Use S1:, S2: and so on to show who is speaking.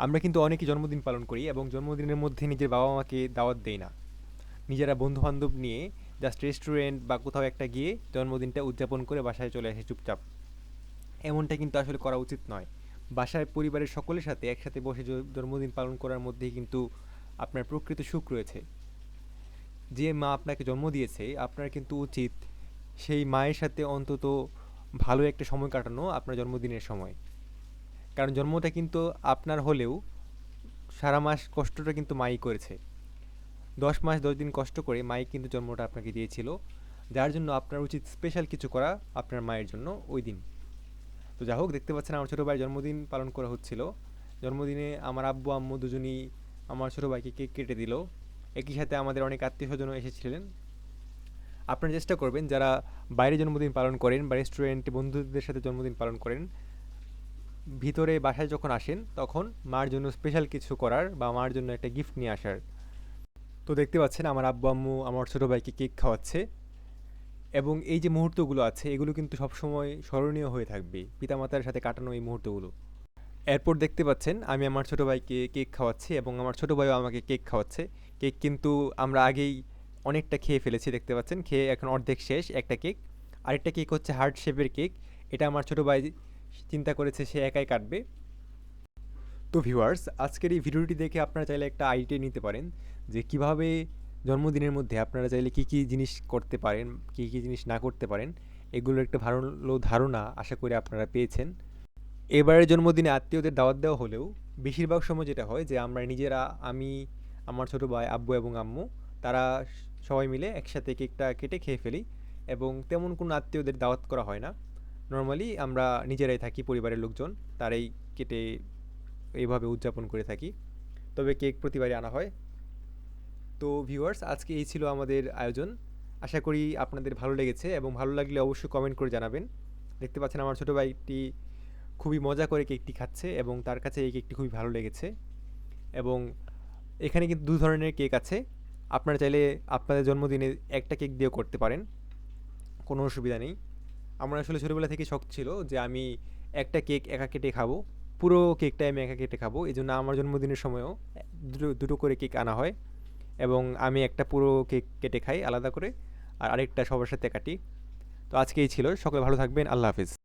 S1: আমরা কিন্তু অনেকেই জন্মদিন পালন করি এবং জন্মদিনের মধ্যে নিজের বাবা মাকে দাওয়াত দেই না। নিজেরা বন্ধু বান্ধব নিয়ে জাস্ট রেস্টুরেন্ট বা কোথাও একটা গিয়ে জন্মদিনটা উদযাপন করে বাসায় চলে আসে চুপচাপ। এমনটা কিন্তু আসলে করা উচিত নয়। বাসায় পরিবারের সকলের সাথে একসাথে বসে জন্মদিন পালন করার মধ্যেই কিন্তু আপনার প্রকৃত সুখ রয়েছে। যে মা আপনাকে জন্ম দিয়েছে, আপনার কিন্তু উচিত সেই মায়ের সাথে অন্তত ভালো একটা সময় কাটানো আপনার জন্মদিনের সময়। কারণ জন্মটা কিন্তু আপনার হলেও সারা মাস কষ্টটা কিন্তু মাই করেছে। দশ মাস দশ দিন কষ্ট করে মাই কিন্তু জন্মটা আপনাকে দিয়েছিল। যার জন্য আপনার উচিত স্পেশাল কিছু করা আপনার মায়ের জন্য ওই দিন। তো যা হোক, দেখতে পাচ্ছেন আমার ছোটো ভাইয়ের জন্মদিন পালন করা হচ্ছিল। জন্মদিনে আমার আব্বু, আম্মু দুজনই আমার ছোটো ভাইকে কেক কেটে দিল। একই সাথে আমাদের অনেক আত্মীয় স্বজনও এসেছিলেন। আপনারা চেষ্টা করবেন যারা বাইরে জন্মদিন পালন করেন বা রেস্টুরেন্টে বন্ধুদের সাথে জন্মদিন পালন করেন ভিতরে বাসায় যখন আসেন, তখন মার জন্য স্পেশাল কিছু করার বা মার জন্য একটা গিফট নিয়ে আসার। তো দেখতে পাচ্ছেন আমার আব্বু, আম্মু, আমার ছোটো ভাইকে কেক খাওয়াচ্ছে। এবং এই যে মুহূর্তগুলো আছে, এগুলো কিন্তু সবসময় স্মরণীয় হয়ে থাকবে। পিতামাতার সাথে কাটানো এই মুহূর্তগুলো। এরপর দেখতে পাচ্ছেন আমি আমার ছোটো ভাইকে কেক খাওয়াচ্ছি এবং আমার ছোটো ভাইও আমাকে কেক খাওয়াচ্ছে। কেক কিন্তু আমরা আগেই অনেকটা খেয়ে ফেলেছি, দেখতে পাচ্ছেন। খেয়ে এখন অর্ধেক শেষ, একটা কেক আরেকটা কেক হচ্ছে হার্ট শেপের কেক এটা আমার ছোটো ভাই চিন্তা করেছে সে একাই কাটবে। তো ভিউয়ার্স আজকের এই ভিডিওটি দেখে আপনারা চাইলে একটা আইডিয়া নিতে পারেন যে কীভাবে জন্মদিনের মধ্যে আপনারা চাইলে কী কী জিনিস করতে পারেন, কী কী জিনিস না করতে পারেন এগুলোর একটা ভালো ধারণা আশা করি আপনারা পেয়েছেন। এবারের জন্মদিনে আত্মীয়দের দাওয়াত দেওয়া হলেও বেশিরভাগ সময় যেটা হয় যে আমরা নিজেরা, আমি, আমার ছোটো ভাই, আব্বু এবং আম্মু, তারা সবাই মিলে একসাথে কেকটা কেটে খেয়ে ফেলি এবং তেমন কোনো আত্মীয়দের দাওয়াত করা হয় না। নর্মালি আমরা নিজেরাই থাকি, পরিবারের লোকজন। তারাই কেটে এইভাবে উদযাপন করে থাকি। তবে কেক প্রতিবারই আনা হয়। তো ভিউয়ার্স আজকে এই ছিল আমাদের আয়োজন। আশা করি আপনাদের ভালো লেগেছে এবং ভালো লাগলে অবশ্যই কমেন্ট করে জানাবেন। দেখতে পাচ্ছেন আমার ছোটো ভাইটি খুবই মজা করে কেকটি খাচ্ছে এবং তার কাছে এই কেকটি খুবই ভালো লেগেছে। এবং এখানে কিন্তু দু ধরনের কেক আছে। আপনারা চাইলে আপনাদের জন্মদিনে একটা কেক দিয়েও করতে পারেন। কোনো অসুবিধা নেই। আমার আসলে ছোটোবেলা থেকে শখ ছিল যে আমি একটা কেক একা কেটে খাব, পুরো কেকটাই আমি একা কেটে খাব। এই জন্য আমার জন্মদিনের সময়ও দুটো দুটো করে কেক আনা হয় এবং আমি একটা পুরো কেক কেটে খাই আলাদা করে, আর আরেকটা সবার সাথে কাটি। তো আজকেই ছিল। সকলে ভালো থাকবেন। আল্লাহ হাফিজ।